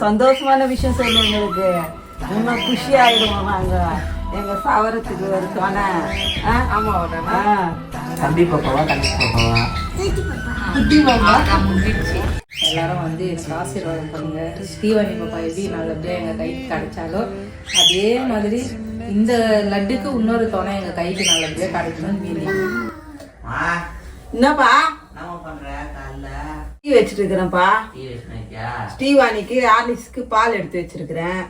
சந்தோஷமான விஷயம் சொல்லு எங்களுக்கு இன்னும் குஷி ஆயிடுவோம் நாங்க. எங்க சவரத்துக்கு ஒரு துணை ஆ? ஆமா ஆ. தம்பி பாப்பாவா தம்பி பாப்பாவா? குட்டி மாமா எல்லாரும் வந்து எனக்கு ஆசீர்வாதம் பண்ணுங்க. ஸ்ரீவாணி பாப்பா எப்படி நல்லபடியா எங்க கைக்கு கிடைச்சாலோ அதே மாதிரி இந்த லட்டுக்கு இன்னொரு துணை எங்க கைக்கு நல்லபடியா கிடைக்கணும்னு மீறி. மா என்னப்பா? வச்சிட்டு இருக்கிறேன்ப்பா. ஸ்ரீவாணிக்கு ஹார்லிக்ஸ்க்கு பால் எடுத்து வச்சிருக்கிறேன்.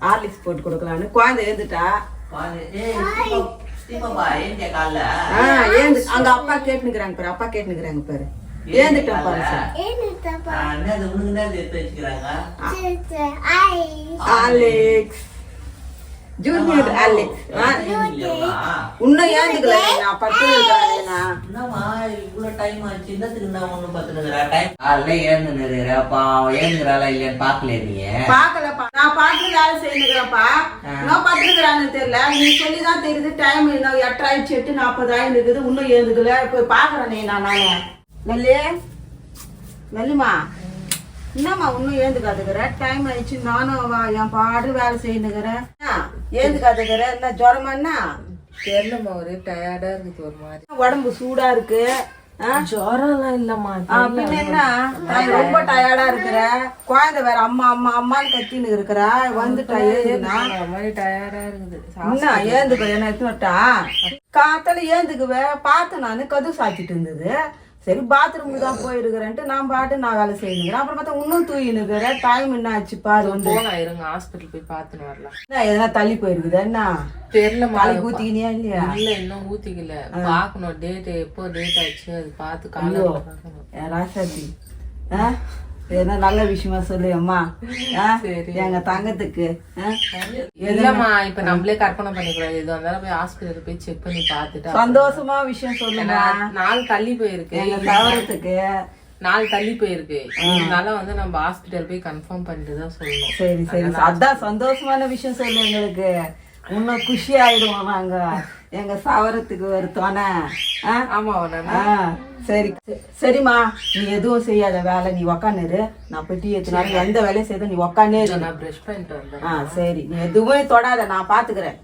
ஹார்லிக்ஸ் போட்டு கொடுக்கலான்னு. குழந்தை எழுந்துட்டா? பாப்பா ஏன் காலைல. ஆ ஏந்து அங்க அப்பா கேட்டுனுக்குறாங்க பாரு அப்பா கேட்டுனுக்குறாங்க பாரு. ஏந்துட்டான் பாரு அலெக்ஸ் ஜூனியர் அலெக்ஸ் ஆ, இல்லையாம்மா? இன்னும் ஏந்துக்கல நான் இருக்கிறேன்னா என்னம்மா இவ்வளவு டைம் ஆச்சு? என்னத்துக்கு நான் ஒண்ணு பத்துனுக்குறா டைம் காலைல ஏந்துனுக்குற அப்ப அவன் ஏந்துக்கிறாளா இல்லையான்னு பாக்கல நீ? பாக்கலப்பா நான் பாட்டு வேலை செய்யணுங்கிறப்பா நான் பட்டுக்கிறான்னு தெரியல. நீ சொல்லி தான் தெரியுது டைம் இன்னும் எட்டு ஆயிடுச்சு எட்டு நாற்பது ஆயிரம் இருக்குது. இன்னும் ஏந்துக்கல போய் பாக்குறேன் நீ நான் நானே. நல்லே நல்லுமா என்னம்மா இன்னும் ஏந்துக்காதுக்கிற டைம் ஆயிடுச்சு நானும் வா- என் பாடு வேலை செய்யணுங்கிறேன். ஏந்துக்காதுக்கிற என்ன ஜுரமா என்ன? தெரியலம்மா ஒரே டயர்டா இருக்குது ஒரு மாதிரி. உடம்பு சூடா இருக்கு? ஜுரம்லாம் இல்லம்மா ஆ, பின்ன என்ன? நான் ரொம்ப டயர்டா இருக்கிற. குழந்தை வேற அம்மா அம்மா அம்மான்னு கத்தின்னு இருக்கிற. வந்துட்டா ஒரு மாதிரி டயர்டா இருக்குது. என்ன ஏந்துக்க என்ன எத்தனட்டா காத்தால ஏந்துக்குவே. பார்த்து நான் கது சாத்திட்டு இருந்தது. சரி பாத்ரூமுக்கு தான் போயிருக்கிறேன்ட்டு நான் பாட்டு நான் வேலை செய்யணுங்கிறேன் அப்புறம் பார்த்தா இன்னும் தூயினுக்கிற டைம் என்ன ஆச்சு பாரு வந்து. இருங்க ஹாஸ்பிட்டல் போய் பார்த்துன்னு வரலாம். என்ன எதனா தள்ளி போயிருக்குதா என்ன? தெரியலம்மா நாளைக்கு ஊத்திக்கினியா இல்லையா? இல்ல இன்னும் ஊத்திக்கல. பாக்கணும் டேட் எப்போ டேட் ஆச்சு அது பார்த்து காலையில ராசாத்தி? ஆ? என்ன நல்ல விஷயமா சொல்லு அம்மா? எங்க தங்கத்துக்கு? இல்லம்மா இப்ப நம்மளே கற்பனை பண்ணிக்கூடாது இது வந்தாலும் போய் ஹாஸ்பிட்டல் போய் செக் பண்ணி பார்த்துட்டு சந்தோஷமா விஷயம் சொல்லுமா? நாள் தள்ளி போயிருக்கு. எங்க தவறத்துக்கு நாள் தள்ளி போயிருக்கு. இதனால வந்து நம்ம ஹாஸ்பிட்டல் போய் கன்ஃபார்ம் பண்ணிட்டு தான் சொல்லணும். சரி சரி. அதான் சந்தோஷமான விஷயம் சொல்லு எங்களுக்கு. இன்னும் குஷி ஆயிடுவோம் நாங்க. எங்க சவரத்துக்கு துணை ஆ? ஆமா உடனே. ஆ, சரி. சரிம்மா நீ எதுவும் செய்யாத வேலை நீ உக்காந்துரு. நான் போய் டீ எடுத்துனாலும் எந்த வேலையும் செய்த நீ உக்காந்தே. நான் ப்ரஷ் பண்ணிட்டு வந்தேன் ஆ சரி. நீ எதுவுமே தொடாத நான் பாத்துக்கிறேன்.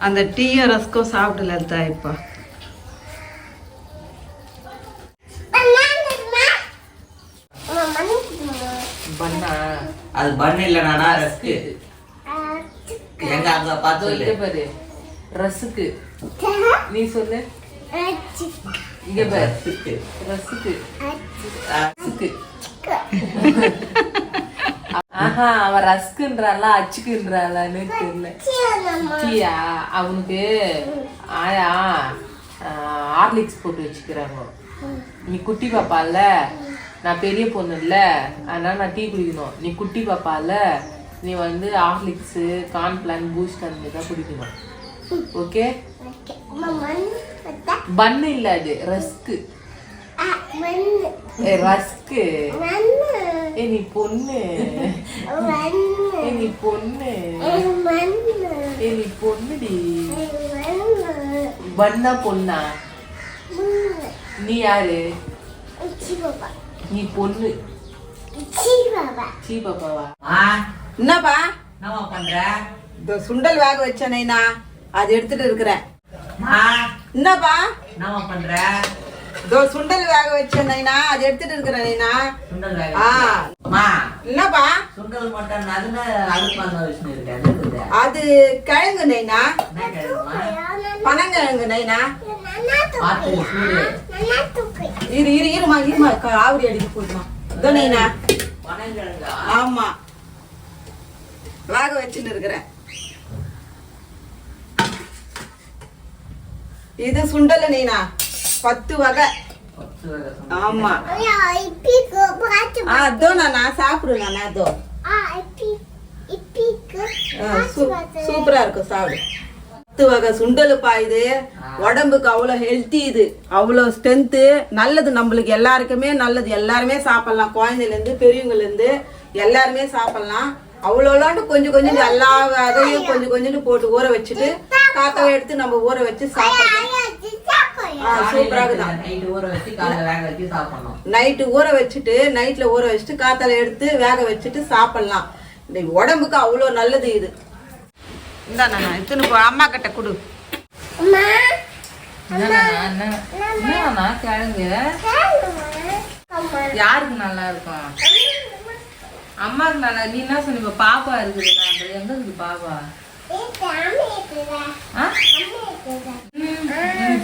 அந்த டீயும் ரஸ்கும் சாப்பிடல இப்போ பண்ணா அது பண்ண இல்லைனா ரஸ்க்கு. எங்க அங்க பார்த்து பாரு. ரஸுக்கு. நீ சொல்லு. இங்க பாரு. ரஸ்க்கு. ரஸுக்கு. ஆஹா அவ ரஸ்குன்றாளா அச்சுக்குன்றாளான்னு தெரியல. டீயா? அவனுக்கு ஆயா ஹார்லிக்ஸ் போட்டு வச்சுக்கிறாங்க. நீ குட்டி பாப்பால நான் பெரிய பொண்ணு இல்ல அதனால நான் டீ குடிக்கணும். நீ குட்டி பாப்பால நீ வந்து ஹார்லிக்ஸ் கார்ன்பிளான் பூஸ்ட் அந்த தான் குடிக்கணும். ஓகே பன்னு இல்ல அது. ரஸ்க்கு ரஸ்க்கு ஏ நீ பொண்ணு. ஏ நீ பொண்ணு. ஏ நீ பொண்ணுடி. பண்ணா? பொண்ணா நீ யாரு? நீ பொண்ணு. சீ பாப்பாவா ஆ, என்னப்பா? என்னம்மா பண்ற? இந்த சுண்டல் வேக வச்சேனேண்ணா அது எடுத்துட்டு இருக்கிறேன். ஆ, என்னப்பா? என்னம்மா பண்ற? இதோ சுண்டல் வேக வச்சேனேண்ணா அது எடுத்துட்டு இருக்கிறேனேண்ணா சுண்டல் வேக என்னப்பா? சுண்டல் மட்டும் அது கிழங்கு நைனா பனங்கிழங்கு நைனா இரு இரு. இருமா இருமா ஆவரி அடிக்க போதுமா. பனங்கிழங்கா ஆமா. வேக வச்சுன்னு இருக்கிறேன் இது சுண்டல் நைனா. பத்து வகை. ஆமா. அதோ நான் சாப்பிடுவேன் நான் அதோ சூப்பரா இருக்கும் சாப்பிடு. பத்து வகை சுண்டலுப்பா இது. உடம்புக்கு அவ்வளோ ஹெல்த்தி இது. அவ்வளோ ஸ்ட்ரென்த்து நல்லது நம்மளுக்கு எல்லாருக்குமே நல்லது. எல்லாருமே சாப்பிடலாம். குழந்தையிலேருந்து பெரியவங்கலேருந்து எல்லாருமே சாப்பிடலாம். அவ்வளோலாண்டு கொஞ்சம் கொஞ்சம் எல்லா அதையும் கொஞ்சம் கொஞ்சம் போட்டு ஊற வச்சுட்டு காத்தாவை எடுத்து நம்ம ஊற வச்சு சாப்பிடலாம். சூப்பராக தான் நைட்டு ஊற வச்சுட்டு நைட்ல ஊற வச்சுட்டு காத்தால எடுத்து வேக வச்சுட்டு சாப்பிடலாம். உடம்புக்கு அவ்வளோ நல்லது இது. இந்தா நான் இத்தனை போ அம்மா கிட்ட கொடு. யாருக்கு நல்லா இருக்கும் அம்மாவுக்கு நல்லா நீ என்ன சொன்ன பாப்பா இருக்குதுண்ணா அது எங்க இருக்குது பாப்பா?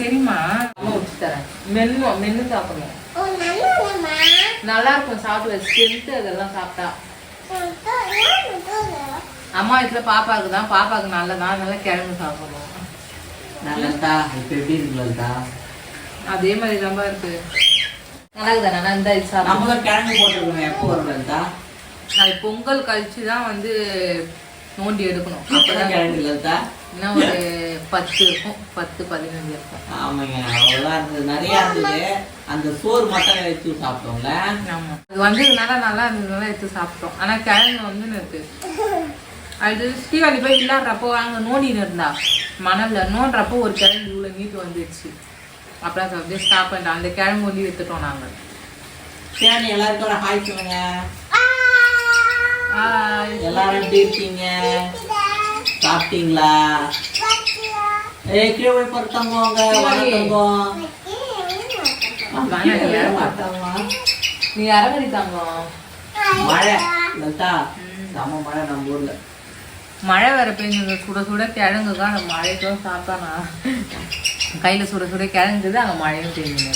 தெரியுமா? அம்மா வச்சு தரேன். மென்னு மென்னு சாப்பிடணும். நல்லா இருக்கும் சாப்பிட ஸ்ட்ரென்த்து அதெல்லாம் சாப்பிட்டா. அம்மா வீட்டுல பாப்பாவுக்கு தான் பாப்பாவுக்கு நல்லதான் அதனால கிழங்கு சாப்பிடணும் நல்லதா? இப்ப எப்படி இருக்கு லலிதா அதே மாதிரி தான் இருக்கு. நல்லா இருக்குதா நல்லா இருந்தா நம்ம தான் கிழங்கு போட்டுருக்கோம் எப்போ லலிதா அது பொங்கல் கழிச்சு தான் வந்து நோண்டி எடுக்கணும். அப்பதான் கிழங்கு லலிதா இன்னும் ஒரு பத்து இருக்கும். பத்து பதினஞ்சு இருக்கும். ஆமாங்க அவ்வளோதான் இருந்தது. நிறைய இருந்தது. அந்த சோறு மட்டும் வச்சு சாப்பிட்டோம்ல? ஆமா. அது வந்ததுனால நல்லா இருந்ததுனால எடுத்து சாப்பிட்டோம். ஆனா கிழங்கு வந்து இருக்கு. அது ஸ்ரீவாணி போய் விளையாடுறப்போ அங்க நோண்டின்னு இருந்தா. மணல்ல நோண்டுறப்போ ஒரு கிழங்கு இவ்வளவு நீட்டு வந்துடுச்சு அப்புறம் அப்படியே ஸ்டாப் பண்ணிட்டோம். அந்த கிழங்கு வந்து எடுத்துட்டோம் நாங்க. சரி எல்லாருக்கும் ஹாய் சொல்லுங்க. எல்லாரும் எப்படி இருக்கீங்க? சாப்பிட்டீங்களா? ஏய் கீழே போய் படுத்தாங்க வணக்கங்க நீ அரவணி தங்கம் மழை லதா. செம்ம மழை நம்ம ஊர்ல. மழை வேற பெய்யுங்க சுட சுட கிழங்குக்கா அந்த மழைக்கும் சாப்பிட்டானா கையில சுட சுட கிழங்குது அங்க மழையும் பெய்யுங்க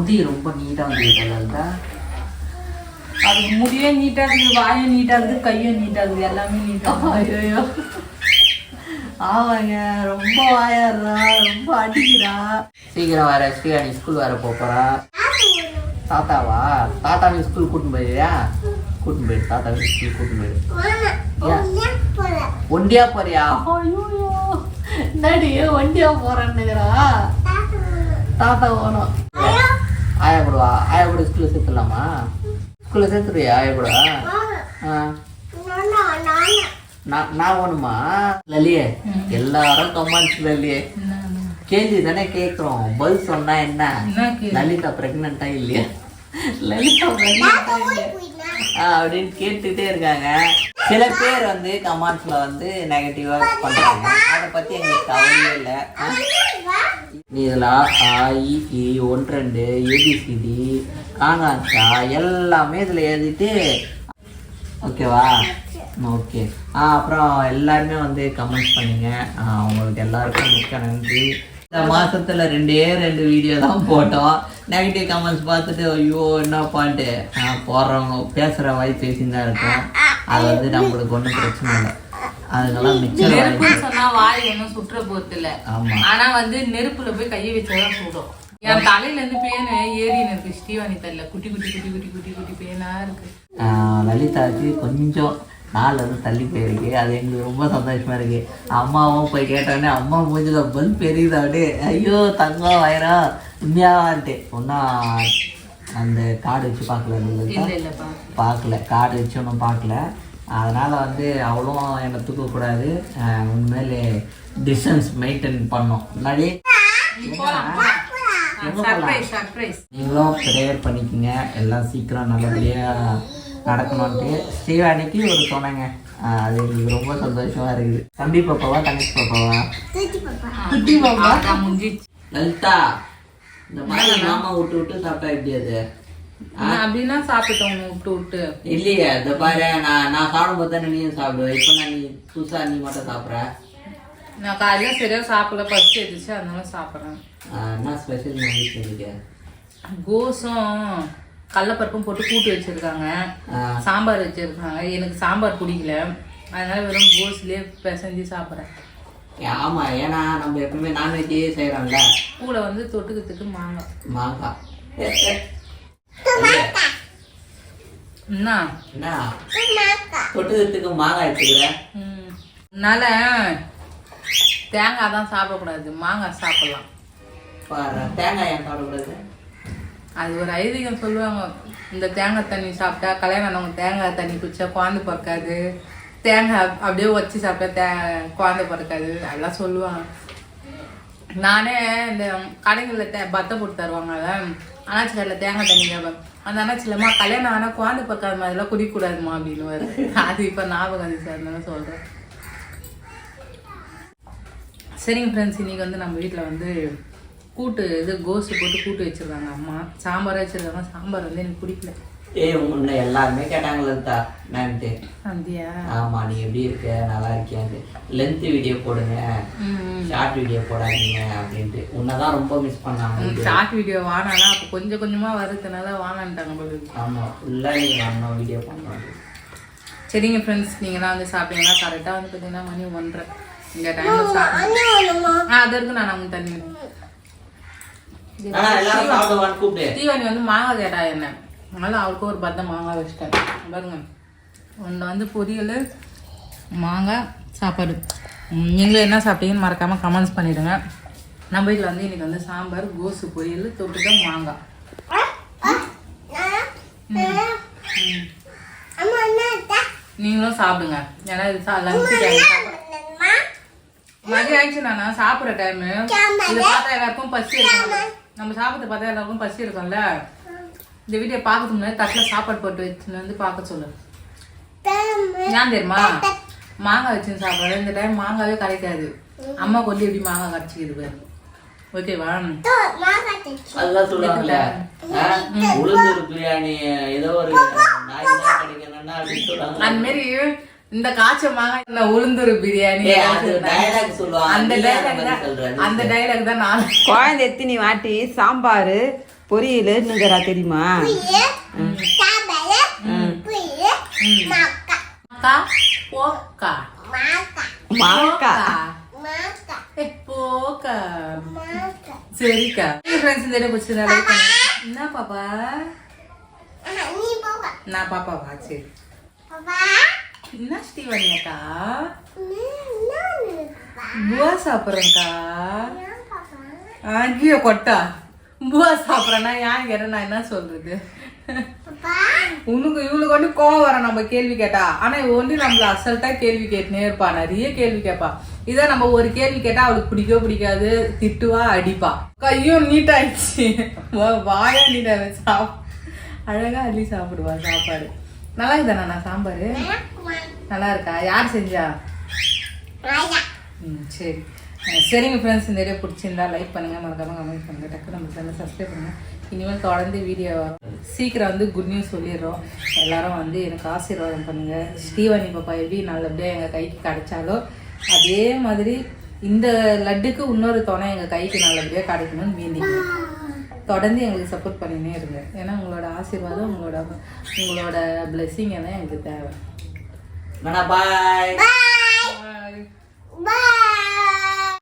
முடி ரொம்ப நீட்டா வந்து லதா அதுக்கு முடியே நீட்டா இருக்குது வாயும் நீட்டா இருக்குது கையும் நீட்டா இருக்குது எல்லாமே நீட்டா ஐயோ ஆமாங்க ரொம்ப வாயாடுறா ரொம்ப அடிக்கிறா. சீக்கிரம் வர ஸ்ரீகாணி ஸ்கூல் வர போறா. தாத்தாவா? தாத்தாவை ஸ்கூல் கூட்டின்னு போயிடுறியா கூட்டின்னு போயிடு தாத்தாவை ஸ்கூல் கூட்டின்னு போயிடு ஒண்டியா போறியா? ஐயோ என்னடி வண்டியா போறேன்னுக்கிறா தாத்தா போனோம் ஆயா கூடவா ஆயா கூட ஸ்கூல்ல சேர்த்துடலாமா? ஸ்கூல்ல சேர்த்துருவியா ஆயா கூட ஆ. நான் நான். வேணுமா? லலியே எல்லாரும் கமெண்ட்ஸ் லலியே. கேள்வி தானே கேட்குறோம் பதில் சொன்னா என்ன? லலிதா பிரெக்னண்டா இல்லையா? லலிதா பிரெக்னண்டா இல்லையா? ஆ, அப்படின்னு கேட்டுட்டே இருக்காங்க. சில பேர் வந்து கமெண்ட்ஸ்ல வந்து நெகட்டிவா பண்றாங்க. அதை பத்தி எங்களுக்கு கவலையே இல்லை. இதுல ஆ இ ஒன்று ரெண்டு ஏபிசிடி காங்காச்சா எல்லாமே இதுல எழுதிட்டு ஓகேவா? ஓகே. ஆ அப்புறம் எல்லாருமே வந்து கமெண்ட்ஸ் பண்ணுங்க. உங்களுக்கு எல்லாருக்கும் மிக்க நன்றி. இந்த மாசத்துல ரெண்டே ரெண்டு வீடியோ தான் போட்டோம். நெகட்டிவ் கமெண்ட்ஸ் பார்த்துட்டு ஐயோ என்ன பாட்டு? போடுறவங்க பேசுற வாய் பேசின்னு தான் இருக்கும். அது வந்து நம்மளுக்கு ஒன்றும் பிரச்சனை இல்லை. அதுக்கெல்லாம் மிச்சம் நெருப்புன்னு சொன்னா வாய் ஒன்றும் சுற்ற போறது இல்ல ஆனா வந்து நெருப்புல போய் கையை வச்சாதான் சுடும். என் தலையில இருந்து பேனு ஏறின்னு இருக்கு ஸ்ரீவாணி தலையில குட்டி குட்டி குட்டி குட்டி குட்டி குட்டி பேனா இருக்கு. லலிதாவுக்கு கொஞ்சம் நாள் வந்து தள்ளி போயிருக்கு. அது எங்களுக்கு ரொம்ப சந்தோஷமா இருக்கு. அம்மாவும் போய் கேட்டோடனே அம்மா மூஞ்சில பல் பெரியுது அப்படியே. ஐயோ தங்கம் வயிறம் உண்மையாவான்ட்டு ஒன்றா அந்த கார்டு வச்சு பார்க்கல பார்க்கல. கார்டு வச்சு ஒன்றும் பார்க்கல. அதனால வந்து அவ்வளோ என்னை தூக்கக்கூடாது. உண்மையிலே டிஸ்டன்ஸ் மெயின்டைன் பண்ணோம். முன்னாடி சர்ப்ரைஸ் சர்ப்ரைஸ் நீங்களும் ப்ரேயர் பண்ணிக்கோங்க. எல்லாம் சீக்கிரம் நல்லபடியாக நடக்கணும்ட்டு ஸ்ரீவாணிக்கு ஒரு சொன்னேங்க. ஆஹ் அது எங்களுக்கு ரொம்ப சந்தோஷமா இருக்குது. தம்பி பாப்பாவா தங்கச்சி பாப்பாவா? குட்டி பாப்பா. லலிதா இந்த மாதிரி மாமா விட்டு விட்டு சாப்பிட்டா எப்படி அது? அப்படின்னா சாப்பிட்டோம் விட்டு விட்டு. இல்லையே இந்த பாரு நான் நான் சாப்பிடும்போது தானே நீயும் சாப்பிடுவேன் இப்போ நான் நீ புதுசா நீ மட்டும் சாப்பிட்ற? நான் காலையில சரியா சாப்பிடல பசி எடுத்துச்சு அதனால சாப்பிட்றேன். என்ன ஸ்பெஷல் வீட்டில் இருக்கு கோஸும் கடலப்பருப்பும் போட்டு கூட்டு வச்சிருக்காங்க. சாம்பார் வச்சிருக்காங்க. எனக்கு சாம்பார் பிடிக்கல. அதனால வெறும் கோஸ்லயே பிசைஞ்சு சாப்பிட்றேன். ஆமா ஏன்னா நம்ம எப்பவுமே நான்வெஜ்ஜே செய்கிறோம்ல கூட வந்து தொட்டுக்கிறதுக்கு மாங்காய். மாங்காய். தொட்டுக்கிறதுக்கு மாங்காய் எடுத்துக்கிறேன் ம். அதனால தேங்காய் தான் சாப்பிடக்கூடாது. மாங்காய் சாப்பிடலாம். பாரு தேங்காய் ஏன் சாப்பிடக்கூடாது? அது ஒரு ஐதீகம் சொல்லுவாங்க. இந்த தேங்காய் தண்ணி சாப்பிட்டா கல்யாணம் ஆனவங்க தேங்காய் தண்ணி குடிச்சா குழந்தை பிறக்காது. தேங்காய் அப்படியே வச்சு சாப்பிட்டா தே குழந்தை பிறக்காது. அதெல்லாம் சொல்லுவாங்க. நானே இந்த கடைகளில் தே பத்தை போட்டு தருவாங்கல்ல அண்ணாச்சி கடையில் தேங்காய் தண்ணி கேட்பேன் அந்த அண்ணாச்சிலம்மா கல்யாணம் ஆனால் குழந்தை பக்காத மாதிரிலாம் குடிக்கூடாதுமா அப்படின்னு அது இப்போ ஞாபகம் சார் தானே சொல்கிறேன் சரிங்க ஃப்ரெண்ட்ஸ் இன்னைக்கு வந்து நம்ம வீட்டில் வந்து கூட்டு இது கோஸ்ட் போட்டு கூட்டு வச்சிருக்காங்க அம்மா. சாம்பார் வச்சுருக்காங்க. சாம்பார் வந்து எனக்கு பிடிக்கல. ஏய் உன்னை எல்லாருமே கேட்டாங்க லலிதா. மேம்ட்டு ஆமா நீ எப்படி இருக்க? நல்லா இருக்கியான்னு லென்த் வீடியோ போடுங்க. ஷார்ட் வீடியோ போடாதீங்க அப்படின்ட்டு. உன்னதான் ரொம்ப மிஸ் பண்ணாங்க ஷார்ட் வீடியோ வானானா அப்போ கொஞ்சம் கொஞ்சமாக வருதுனால வானான்ட்டாங்க போல இருக்கு. ஆமா ஃபுல்லா நீ வரணும் வீடியோ பண்ணணும் சரிங்க ஃப்ரெண்ட்ஸ் நீங்களாம் வந்து சாப்பிட்டீங்கன்னா கரெக்டாக வந்து பார்த்தீங்கன்னா மணி ஒன்றரை. இந்த டைமில் சாப்பிடுங்க ஆ அது இருக்கு நான் அவங்க தண்ணி. தீவானி வந்து மாங்காய் கேட்டா என்ன? அதனால் அவளுக்கு ஒரு பத்த மாங்காய் வச்சுட்டேன். பாருங்க. ஒன்று வந்து பொரியல் மாங்காய் சாப்பாடு. நீங்களும் என்ன சாப்பிட்டீங்கன்னு மறக்காமல் கமெண்ட்ஸ் பண்ணிவிடுங்க நம்ம வீட்டில் வந்து இன்றைக்கி வந்து சாம்பார் கோசு பொரியல் தொட்டுக்க மாங்காய். நீங்களும் சாப்பிடுங்க. ஏன்னா இது லஞ்சு மதியம் ஆயிடுச்சு நானா? சாப்பிட்ற டைமு இது பார்த்தா எல்லாருக்கும் பசி இருக்கும் நம்ம சாப்பிட்டு பார்த்தா எல்லாருக்கும் பசி இருக்கும்ல இந்த வீடியோ பார்க்கறதுக்கு முன்னாடி தட்டில் சாப்பாடு போட்டு வச்சுன்னு வந்து பார்க்க சொல்லு ஏன் தெரியுமா? மாங்காய் வச்சுன்னு சாப்பிட்றது. இந்த டைம் மாங்காவே கிடைக்காது. அம்மா கொண்டு எப்படி மாங்காய் கடிச்சிக்கிது பாரு. ஓகேவா அதெல்லாம் சொல்லுவாங்கல்ல? உளுந்தூர் பிரியாணி ஏதோ ஒரு நாய் கிடைக்கணும்னா அப்படின்னு சொல்லுவாங்க அந்த மாதிரி இந்த காய்ச்ச மாங்காய் இந்த உளுந்தூர் பிரியாணி. அந்த டைலாக்? அந்த டைலாக் தான் நான் குழந்தை எத்தினி வாட்டி சாம்பார் பொரியலுங்கிறா தெரியுமா? அக்கா போக்கா. மாக்கா. சரிக்கா. ஃப்ரெண்ட்ஸ் இந்த பிடிச்சதா பண்ணுங்க என்ன பாப்பா? நான் பாப்பாவா? சரி. என்ன ஸ்ரீவாணி அக்கா? புவா சாப்பிட்றேன்க்கா. அங்கேயோ கொட்டா. புவா சாப்பிட்றேன்னா ஏன் கேட்டேன் நான் என்ன சொல்றது? உனக்கு இவளுக்கு வந்து கோவம் வர நம்ம கேள்வி கேட்டா. ஆனா இவ வந்து நம்மள அசல்ட்டா கேள்வி கேட்டுனே இருப்பா. நிறைய கேள்வி கேட்பா. இதை நம்ம ஒரு கேள்வி கேட்டா அவளுக்கு பிடிக்கவே பிடிக்காது திட்டுவா அடிப்பா. கையும் நீட்டாயிடுச்சு. வாயா நீட்டா சாப் அழகா அள்ளி சாப்பிடுவா சாப்பாடு. நல்லா இருக்குதாண்ணா நான் சாம்பார்? நல்லா இருக்கா? யார் செஞ்சா? ம் சரி. சரிங்க ஃப்ரெண்ட்ஸ் இந்த வீடியோ பிடிச்சிருந்தா லைக் பண்ணுங்க மறக்காம கமெண்ட் பண்ணுங்க. டக்கு நம்ம சேனல் சப்ஸ்கிரைப் பண்ணுங்க. இனிமேல் தொடர்ந்து வீடியோ சீக்கிரம் வந்து குட் நியூஸ் சொல்லிடுறோம். எல்லாரும் வந்து எனக்கு ஆசீர்வாதம் பண்ணுங்க. ஸ்ரீவாணி பாப்பா எப்படி நல்லபடியாக எங்கள் கைக்கு கிடைச்சாலோ அதே மாதிரி இந்த லட்டுக்கு இன்னொரு துணை எங்கள் கைக்கு நல்லபடியாக கிடைக்கணும்னு வேண்டிக்கிறேன் தொடர்ந்து எங்களுக்கு சப்போர்ட் பண்ணினே இருங்க. ஏன்னா உங்களோட ஆசீர்வாதம் உங்களோட உங்களோட பிளெஸ்ஸிங் எல்லாம் எங்களுக்கு தேவை. பாய் Bye. Bye.